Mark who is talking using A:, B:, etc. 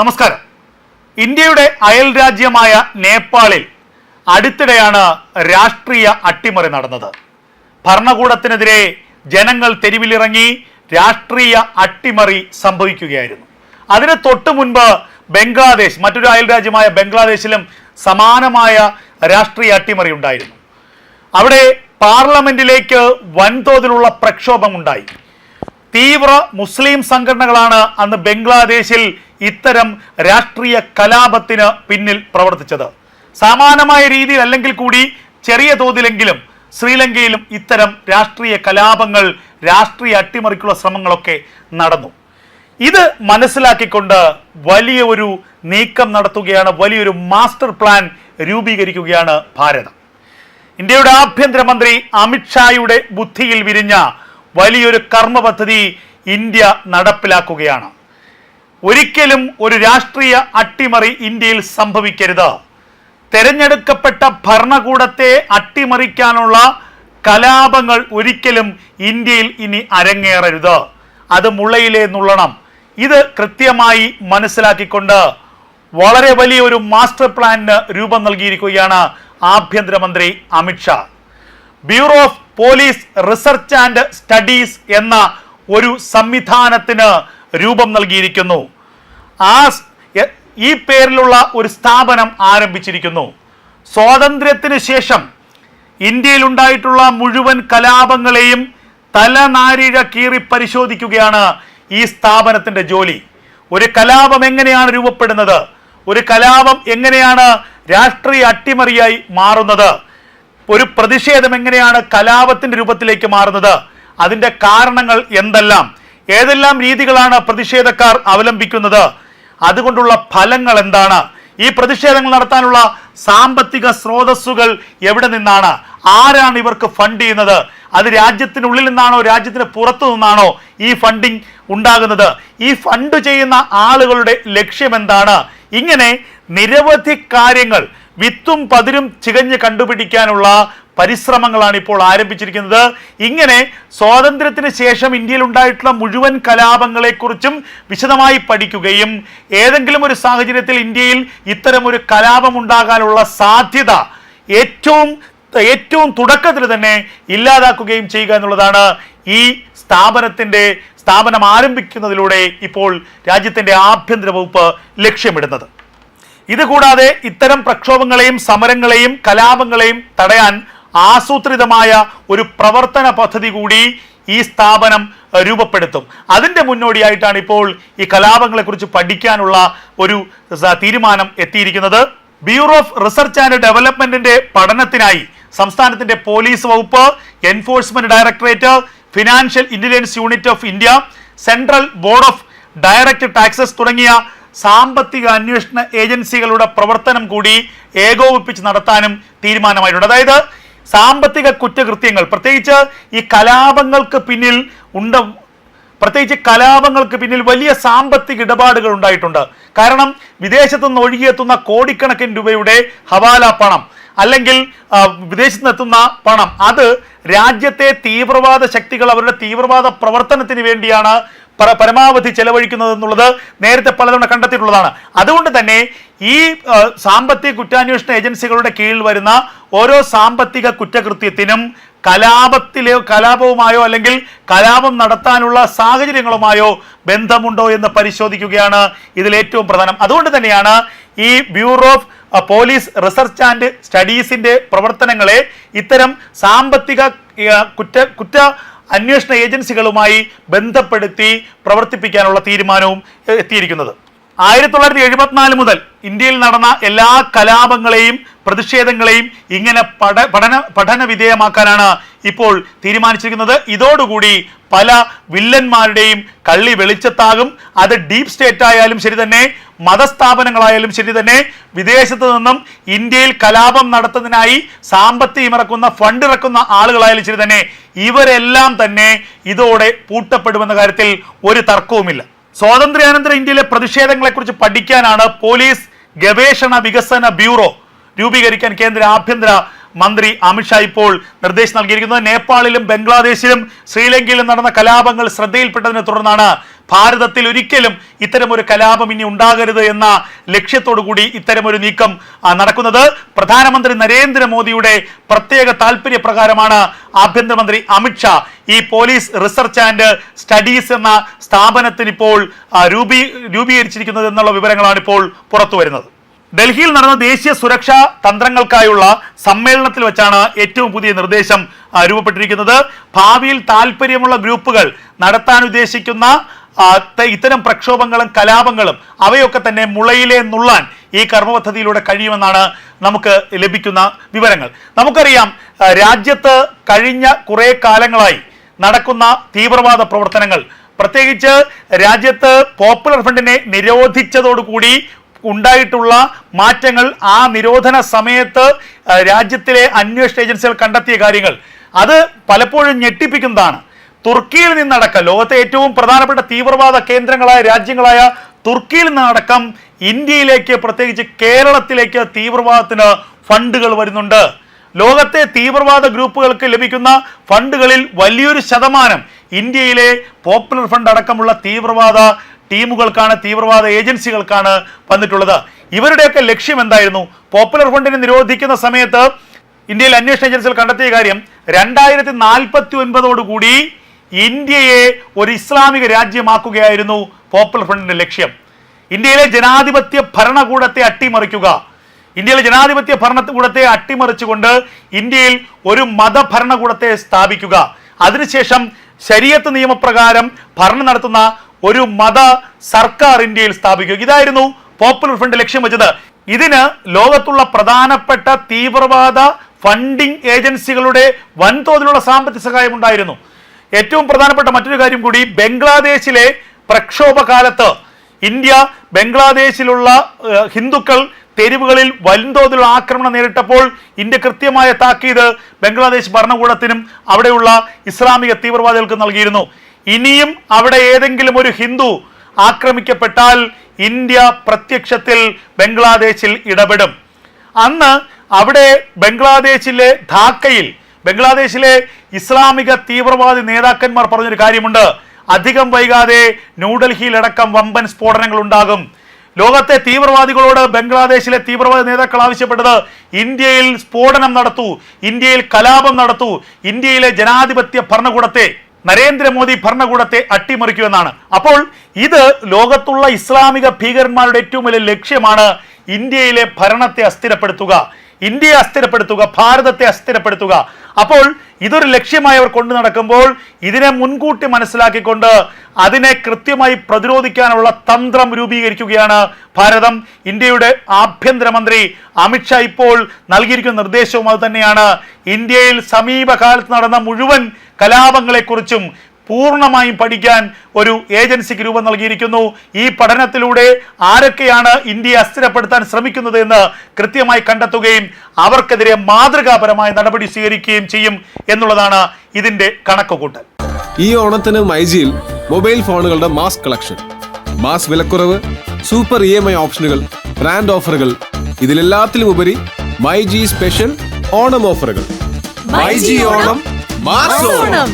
A: നമസ്കാരം. ഇന്ത്യയുടെ അയൽ രാജ്യമായ നേപ്പാളിൽ അടുത്തിടെയാണ് രാഷ്ട്രീയ അട്ടിമറി നടന്നത്. ഭരണകൂടത്തിനെതിരെ ജനങ്ങൾ തെരുവിലിറങ്ങി രാഷ്ട്രീയ അട്ടിമറി സംഭവിക്കുകയായിരുന്നു. അതിന് തൊട്ടു മുൻപ് ബംഗ്ലാദേശ് മറ്റൊരു അയൽ രാജ്യമായ ബംഗ്ലാദേശിലും സമാനമായ രാഷ്ട്രീയ അട്ടിമറി ഉണ്ടായിരുന്നു. അവിടെ പാർലമെന്റിലേക്ക് വൻതോതിലുള്ള പ്രക്ഷോഭമുണ്ടായി. തീവ്ര മുസ്ലിം സംഘടനകളാണ് അന്ന് ബംഗ്ലാദേശിൽ ഇത്തരം രാഷ്ട്രീയ കലാപത്തിന് പിന്നിൽ പ്രവർത്തിച്ചത്. സമാനമായ രീതിയിൽ അല്ലെങ്കിൽ കൂടി ചെറിയ തോതിലെങ്കിലും ശ്രീലങ്കയിലും ഇത്തരം രാഷ്ട്രീയ കലാപങ്ങൾ രാഷ്ട്രീയ അട്ടിമറിക്കുള്ള ശ്രമങ്ങളൊക്കെ നടന്നു. ഇത് മനസ്സിലാക്കിക്കൊണ്ട് വലിയ ഒരു നീക്കം നടത്തുകയാണ് വലിയൊരു മാസ്റ്റർ പ്ലാൻ രൂപീകരിക്കുകയാണ് ഭാരതം. ഇന്ത്യയുടെ ആഭ്യന്തരമന്ത്രി അമിത്ഷായുടെ ബുദ്ധിയിൽ വിരിഞ്ഞ വലിയൊരു കർമ്മ പദ്ധതി ഇന്ത്യ നടപ്പിലാക്കുകയാണ്. ഒരിക്കലും ഒരു രാഷ്ട്രീയ അട്ടിമറി ഇന്ത്യയിൽ സംഭവിക്കരുത്. തെരഞ്ഞെടുക്കപ്പെട്ട ഭരണകൂടത്തെ അട്ടിമറിക്കാനുള്ള കലാപങ്ങൾ ഒരിക്കലും ഇന്ത്യയിൽ ഇനി അരങ്ങേറരുത്. അത് മുളയിലേ നുള്ളണം. ഇത് കൃത്യമായി മനസ്സിലാക്കിക്കൊണ്ട് വളരെ വലിയൊരു മാസ്റ്റർ പ്ലാനിന് രൂപം നൽകിയിരിക്കുകയാണ് ആഭ്യന്തരമന്ത്രി Amit Shah bureau of police research and studies എന്ന ഒരു സംവിധാനത്തിന് രൂപം നൽകിയിരിക്കുന്നു. ആ ഈ പേരിലുള്ള ഒരു സ്ഥാപനം ആരംഭിച്ചിരിക്കുന്നു. സ്വാതന്ത്ര്യത്തിന് ശേഷം ഇന്ത്യയിൽ ഉണ്ടായിട്ടുള്ള മുഴുവൻ കലാപങ്ങളെയും തലനാരിഴ കീറി പരിശോധിക്കുകയാണ് ഈ സ്ഥാപനത്തിന്റെ ജോലി. ഒരു കലാപം എങ്ങനെയാണ് രൂപപ്പെടുന്നത്? ഒരു കലാപം എങ്ങനെയാണ് രാഷ്ട്രീയ അട്ടിമറിയായി മാറുന്നത്? ഒരു പ്രതിഷേധം എങ്ങനെയാണ് കലാപത്തിന്റെ രൂപത്തിലേക്ക് മാറുന്നത്? അതിന്റെ കാരണങ്ങൾ എന്തെല്ലാം? ഏതെല്ലാം രീതികളാണ് പ്രതിഷേധക്കാർ അവലംബിക്കുന്നത്? അതുകൊണ്ടുള്ള ഫലങ്ങൾ എന്താണ്? ഈ പ്രതിഷേധങ്ങൾ നടത്താനുള്ള സാമ്പത്തിക സ്രോതസ്സുകൾ എവിടെ നിന്നാണ്? ആരാണ് ഇവർക്ക് ഫണ്ട് ചെയ്യുന്നത്? അത് രാജ്യത്തിനുള്ളിൽ നിന്നാണോ രാജ്യത്തിന് പുറത്തു നിന്നാണോ ഈ ഫണ്ടിങ് ഉണ്ടാകുന്നത്? ഈ ഫണ്ട് ചെയ്യുന്ന ആളുകളുടെ ലക്ഷ്യം എന്താണ്? ഇങ്ങനെ നിരവധി കാര്യങ്ങൾ വിത്തും പതിരും ചികഞ്ഞ് കണ്ടുപിടിക്കാനുള്ള പരിശ്രമങ്ങളാണ് ഇപ്പോൾ ആരംഭിച്ചിരിക്കുന്നത്. ഇങ്ങനെ സ്വാതന്ത്ര്യത്തിന് ശേഷം ഇന്ത്യയിൽ ഉണ്ടായിട്ടുള്ള മുഴുവൻ കലാപങ്ങളെക്കുറിച്ചും വിശദമായി പഠിക്കുകയും ഏതെങ്കിലും ഒരു സാഹചര്യത്തിൽ ഇന്ത്യയിൽ ഇത്തരം ഒരു കലാപം ഉണ്ടാകാനുള്ള സാധ്യത ഏറ്റവും ഏറ്റവും തുടക്കത്തിൽ തന്നെ ഇല്ലാതാക്കുകയും ചെയ്യുക എന്നുള്ളതാണ് ഈ സ്ഥാപനത്തിന്റെ സ്ഥാപനം ആരംഭിക്കുന്നതിലൂടെ ഇപ്പോൾ രാജ്യത്തിന്റെ ആഭ്യന്തര വകുപ്പ് ലക്ഷ്യമിടുന്നത്. ഇതുകൂടാതെ ഇത്തരം പ്രക്ഷോഭങ്ങളെയും സമരങ്ങളെയും കലാപങ്ങളെയും തടയാൻ ആസൂത്രിതമായ ഒരു പ്രവർത്തന പദ്ധതി കൂടി ഈ സ്ഥാപനം രൂപപ്പെടുത്തും. അതിന്റെ മുന്നോടിയായിട്ടാണ് ഇപ്പോൾ ഈ കലാപങ്ങളെക്കുറിച്ച് പഠിക്കാനുള്ള ഒരു തീരുമാനം എത്തിയിരിക്കുന്നത്. ബ്യൂറോ ഓഫ് റിസർച്ച് ആൻഡ് ഡെവലപ്മെന്റിന്റെ പഠനത്തിനായി സംസ്ഥാനത്തിന്റെ പോലീസ് വകുപ്പ് enforcement directorate financial intelligence unit of India central board of direct taxes തുടങ്ങിയ സാമ്പത്തിക അന്വേഷണ ഏജൻസികളുടെ പ്രവർത്തനം കൂടി ഏകോപിപ്പിച്ച് നടത്താനും തീരുമാനമായിട്ടുണ്ട്. അതായത് സാമ്പത്തിക കുറ്റകൃത്യങ്ങൾ പ്രത്യേകിച്ച് ഈ കലാപങ്ങൾക്ക് പിന്നിൽ ഉണ്ട പ്രത്യേകിച്ച് കലാപങ്ങൾക്ക് പിന്നിൽ വലിയ സാമ്പത്തിക ഇടപാടുകൾ ഉണ്ടായിട്ടുണ്ട്. കാരണം വിദേശത്തു നിന്ന് ഒഴുകിയെത്തുന്ന കോടിക്കണക്കിന് രൂപയുടെ ഹവാല പണം അല്ലെങ്കിൽ വിദേശത്ത് നിന്നെത്തുന്ന പണം അത് രാജ്യത്തെ തീവ്രവാദ ശക്തികൾ അവരുടെ തീവ്രവാദ പ്രവർത്തനത്തിന് വേണ്ടിയാണ് പരമാവധി ചെലവഴിക്കുന്നത് എന്നുള്ളത് നേരത്തെ പലതവണ കണ്ടെത്തിയിട്ടുള്ളതാണ്. അതുകൊണ്ട് തന്നെ ഈ സാമ്പത്തിക കുറ്റാന്വേഷണ ഏജൻസികളുടെ കീഴിൽ വരുന്ന ഓരോ സാമ്പത്തിക കുറ്റകൃത്യത്തിനും കലാപത്തിലെ കലാപവുമായോ അല്ലെങ്കിൽ കലാപം നടത്താനുള്ള സാഹചര്യങ്ങളുമായോ ബന്ധമുണ്ടോ എന്ന് പരിശോധിക്കുകയാണ് ഇതിൽ ഏറ്റവും പ്രധാനം. അതുകൊണ്ട് തന്നെയാണ് ഈ bureau of police research and സ്റ്റഡീസിന്റെ പ്രവർത്തനങ്ങളെ ഇത്തരം സാമ്പത്തിക കുറ്റ കുറ്റ അന്വേഷണ ഏജൻസികളുമായി ബന്ധപ്പെടുത്തി പ്രവർത്തിപ്പിക്കാനുള്ള തീരുമാനവും എത്തിയിരിക്കുന്നത്. ആയിരത്തി തൊള്ളായിരത്തി എഴുപത്തിനാല് മുതൽ ഇന്ത്യയിൽ നടന്ന എല്ലാ കലാപങ്ങളെയും പ്രതിഷേധങ്ങളെയും ഇങ്ങനെ പഠ പഠന പഠന വിധേയമാക്കാനാണ് ഇപ്പോൾ തീരുമാനിച്ചിരിക്കുന്നത്. ഇതോടുകൂടി പല വില്ലന്മാരുടെയും കള്ളി വെളിച്ചത്താകും. അത് ഡീപ് സ്റ്റേറ്റ് ആയാലും ശരി തന്നെ മതസ്ഥാപനങ്ങളായാലും ശരി തന്നെ വിദേശത്ത് നിന്നും ഇന്ത്യയിൽ കലാപം നടത്തുന്നതിനായി സാമ്പത്തികം ഇറക്കുന്ന ഫണ്ട് ഇറക്കുന്ന ആളുകളായാലും ശരി തന്നെ ഇവരെല്ലാം തന്നെ ഇതോടെ പൂട്ടപ്പെടുമെന്ന കാര്യത്തിൽ ഒരു തർക്കവുമില്ല. സ്വാതന്ത്ര്യാനന്തര ഇന്ത്യയിലെ പ്രതിഷേധങ്ങളെക്കുറിച്ച് പഠിക്കാനാണ് പോലീസ് ഗവേഷണ വികസന ബ്യൂറോ രൂപീകരിക്കാൻ കേന്ദ്ര ആഭ്യന്തര മന്ത്രി അമിത്ഷാ ഇപ്പോൾ നിർദ്ദേശം നൽകിയിരിക്കുന്നത്. നേപ്പാളിലും ബംഗ്ലാദേശിലും ശ്രീലങ്കയിലും നടന്ന കലാപങ്ങൾ ശ്രദ്ധയിൽപ്പെട്ടതിനെ തുടർന്നാണ് ഭാരതത്തിൽ ഒരിക്കലും ഇത്തരമൊരു കലാപം ഇനി ഉണ്ടാകരുത് എന്ന ലക്ഷ്യത്തോടു കൂടി ഇത്തരമൊരു നീക്കം നടക്കുന്നത്. പ്രധാനമന്ത്രി നരേന്ദ്രമോദിയുടെ പ്രത്യേക താല്പര്യപ്രകാരമാണ് ആഭ്യന്തരമന്ത്രി അമിത്ഷാ ഈ പോലീസ് റിസർച്ച് ആൻഡ് സ്റ്റഡീസ് എന്ന സ്ഥാപനത്തിന് ഇപ്പോൾ രൂപീ രൂപീകരിച്ചിരിക്കുന്നത് എന്നുള്ള വിവരങ്ങളാണ് ഇപ്പോൾ പുറത്തു വരുന്നത്. ഡൽഹിയിൽ നടന്ന ദേശീയ സുരക്ഷാ തന്ത്രങ്ങൾക്കായുള്ള സമ്മേളനത്തിൽ വെച്ചാണ് ഏറ്റവും പുതിയ നിർദ്ദേശം രൂപപ്പെട്ടിരിക്കുന്നത്. ഭാവിയിൽ താല്പര്യമുള്ള ഗ്രൂപ്പുകൾ നടത്താൻ ഉദ്ദേശിക്കുന്ന ഇത്തരം പ്രക്ഷോഭങ്ങളും കലാപങ്ങളും അവയൊക്കെ തന്നെ മുളയിലെ നുള്ളാൻ ഈ കർമ്മ പദ്ധതിയിലൂടെ കഴിയുമെന്നാണ് നമുക്ക് ലഭിക്കുന്ന വിവരങ്ങൾ. നമുക്കറിയാം രാജ്യത്ത് കഴിഞ്ഞ കുറേ കാലങ്ങളായി നടക്കുന്ന തീവ്രവാദ പ്രവർത്തനങ്ങൾ. പ്രത്യേകിച്ച് രാജ്യത്ത് പോപ്പുലർ ഫ്രണ്ടിനെ നിരോധിച്ചതോടുകൂടി ഉണ്ടായിട്ടുള്ള മാറ്റങ്ങൾ ആ നിരോധന സമയത്ത് രാജ്യത്തിലെ അന്വേഷണ ഏജൻസികൾ കണ്ടെത്തിയ കാര്യങ്ങൾ. അത് പലപ്പോഴും ഞെട്ടിപ്പിക്കുന്നതാണ്. തുർക്കിയിൽ നിന്നടക്കം ലോകത്തെ ഏറ്റവും പ്രധാനപ്പെട്ട തീവ്രവാദ കേന്ദ്രങ്ങളായ രാജ്യങ്ങളായ തുർക്കിയിൽ നിന്നടക്കം ഇന്ത്യയിലേക്ക് പ്രത്യേകിച്ച് കേരളത്തിലേക്ക് തീവ്രവാദത്തിന് ഫണ്ടുകൾ വരുന്നുണ്ട്. ലോകത്തെ തീവ്രവാദ ഗ്രൂപ്പുകൾക്ക് ലഭിക്കുന്ന ഫണ്ടുകളിൽ വലിയൊരു ശതമാനം ഇന്ത്യയിലെ പോപ്പുലർ ഫണ്ട് അടക്കമുള്ള തീവ്രവാദ ടീമുകൾക്കാണ് തീവ്രവാദ ഏജൻസികൾക്കാണ് വന്നിട്ടുള്ളത്. ഇവരുടെയൊക്കെ ലക്ഷ്യം എന്തായിരുന്നു? പോപ്പുലർ ഫണ്ടിനെ നിരോധിക്കുന്ന സമയത്ത് ഇന്ത്യയിൽ അന്വേഷണ ഏജൻസികൾ കണ്ടെത്തിയ കാര്യം രണ്ടായിരത്തി നാൽപ്പത്തി ഒൻപതോടുകൂടി ഇന്ത്യയെ ഒരു ഇസ്ലാമിക രാജ്യമാക്കുകയായിരുന്നു പോപ്പുലർ ഫ്രണ്ടിന്റെ ലക്ഷ്യം. ഇന്ത്യയിലെ ജനാധിപത്യ ഭരണകൂടത്തെ അട്ടിമറിക്കുക. ഇന്ത്യയിലെ ജനാധിപത്യ ഭരണകൂടത്തെ അട്ടിമറിച്ചുകൊണ്ട് ഇന്ത്യയിൽ ഒരു മതഭരണകൂടത്തെ സ്ഥാപിക്കുക. അതിനുശേഷം ശരീരത്ത് നിയമപ്രകാരം ഭരണം നടത്തുന്ന ഒരു മത സർക്കാർ ഇന്ത്യയിൽ സ്ഥാപിക്കുക. ഇതായിരുന്നു പോപ്പുലർ ഫ്രണ്ട് ലക്ഷ്യം വെച്ചത്. ഇതിന് ലോകത്തുള്ള പ്രധാനപ്പെട്ട തീവ്രവാദ ഫണ്ടിംഗ് ഏജൻസികളുടെ വൻതോതിലുള്ള സാമ്പത്തിക സഹായം ഉണ്ടായിരുന്നു. ഏറ്റവും പ്രധാനപ്പെട്ട മറ്റൊരു കാര്യം കൂടി ബംഗ്ലാദേശിലെ പ്രക്ഷോഭകാലത്ത് ഇന്ത്യ ബംഗ്ലാദേശിലുള്ള ഹിന്ദുക്കൾ തെരുവുകളിൽ വൻതോതിലുള്ള ആക്രമണം നേരിട്ടപ്പോൾ ഇന്ത്യ കൃത്യമായ താക്കീത് ബംഗ്ലാദേശ് ഭരണകൂടത്തിനും അവിടെയുള്ള ഇസ്ലാമിക തീവ്രവാദികൾക്ക് നൽകിയിരുന്നു. ഇനിയും അവിടെ ഏതെങ്കിലും ഒരു ഹിന്ദു ആക്രമിക്കപ്പെട്ടാൽ ഇന്ത്യ പ്രത്യക്ഷത്തിൽ ബംഗ്ലാദേശിൽ ഇടപെടും. അന്ന് അവിടെ ബംഗ്ലാദേശിലെ ധാക്കയിൽ ബംഗ്ലാദേശിലെ ഇസ്ലാമിക തീവ്രവാദി നേതാക്കന്മാർ പറഞ്ഞൊരു കാര്യമുണ്ട്. അധികം വൈകാതെ ന്യൂഡൽഹിയിലടക്കം വമ്പൻ സ്ഫോടനങ്ങൾ ഉണ്ടാകും ലോകത്തെ തീവ്രവാദികളോട് ബംഗ്ലാദേശിലെ തീവ്രവാദി നേതാക്കൾ ആവശ്യപ്പെട്ടത് ഇന്ത്യയിൽ സ്ഫോടനം നടത്തൂ ഇന്ത്യയിൽ കലാപം നടത്തൂ ഇന്ത്യയിലെ ജനാധിപത്യ ഭരണകൂടത്തെ നരേന്ദ്രമോദി ഭരണകൂടത്തെ അട്ടിമറിക്കുമെന്നാണ് അപ്പോൾ ഇത് ലോകത്തുള്ള ഇസ്ലാമിക ഭീകരന്മാരുടെ ഏറ്റവും വലിയ ലക്ഷ്യമാണ്. ഇന്ത്യയിലെ ഭരണത്തെ അസ്ഥിരപ്പെടുത്തുക. ഇന്ത്യയെ അസ്ഥിരപ്പെടുത്തുക ഭാരതത്തെ അസ്ഥിരപ്പെടുത്തുക. അപ്പോൾ ഇതൊരു ലക്ഷ്യമായി അവർ കൊണ്ടു നടക്കുമ്പോൾ ഇതിനെ മുൻകൂട്ടി മനസ്സിലാക്കിക്കൊണ്ട് അതിനെ കൃത്യമായി പ്രതിരോധിക്കാനുള്ള തന്ത്രം രൂപീകരിക്കുകയാണ് ഭാരതം. ഇന്ത്യയുടെ ആഭ്യന്തരമന്ത്രി അമിത്ഷാ ഇപ്പോൾ നൽകിയിരിക്കുന്ന നിർദ്ദേശവും അത് തന്നെയാണ് ഇന്ത്യയിൽ സമീപകാലത്ത് നടന്ന മുഴുവൻ കലാപങ്ങളെക്കുറിച്ചും പൂർണമായും പഠിക്കാൻ ഒരു ഏജൻസിക്ക് രൂപം നൽകിയിരിക്കുന്നു. ഈ പഠനത്തിലൂടെ ആരൊക്കെയാണ് ഇന്ത്യയെ അസ്ഥിരപ്പെടുത്താൻ ശ്രമിക്കുന്നത് എന്ന് കൃത്യമായി കണ്ടെത്തുകയും അവർക്കെതിരെ മാതൃകാപരമായ നടപടി സ്വീകരിക്കുകയും ചെയ്യും എന്നുള്ളതാണ് ഇതിന്റെ കണക്കുകൂട്ടൽ.
B: ഈ ഓണത്തിന് മൈജിയിൽ മൊബൈൽ ഫോണുകളുടെ മാസ് കളക്ഷൻ മാസ് വിലക്കുറവ് സൂപ്പർ ഇ എം ഐ ഓപ്ഷനുകൾ ബ്രാൻഡ് ഓഫറുകൾ ഇതിലെല്ലാത്തിലും ഉപരി മൈജി സ്പെഷ്യൽ ഓണം ഓഫറുകൾ. MyG Onam mass Onam.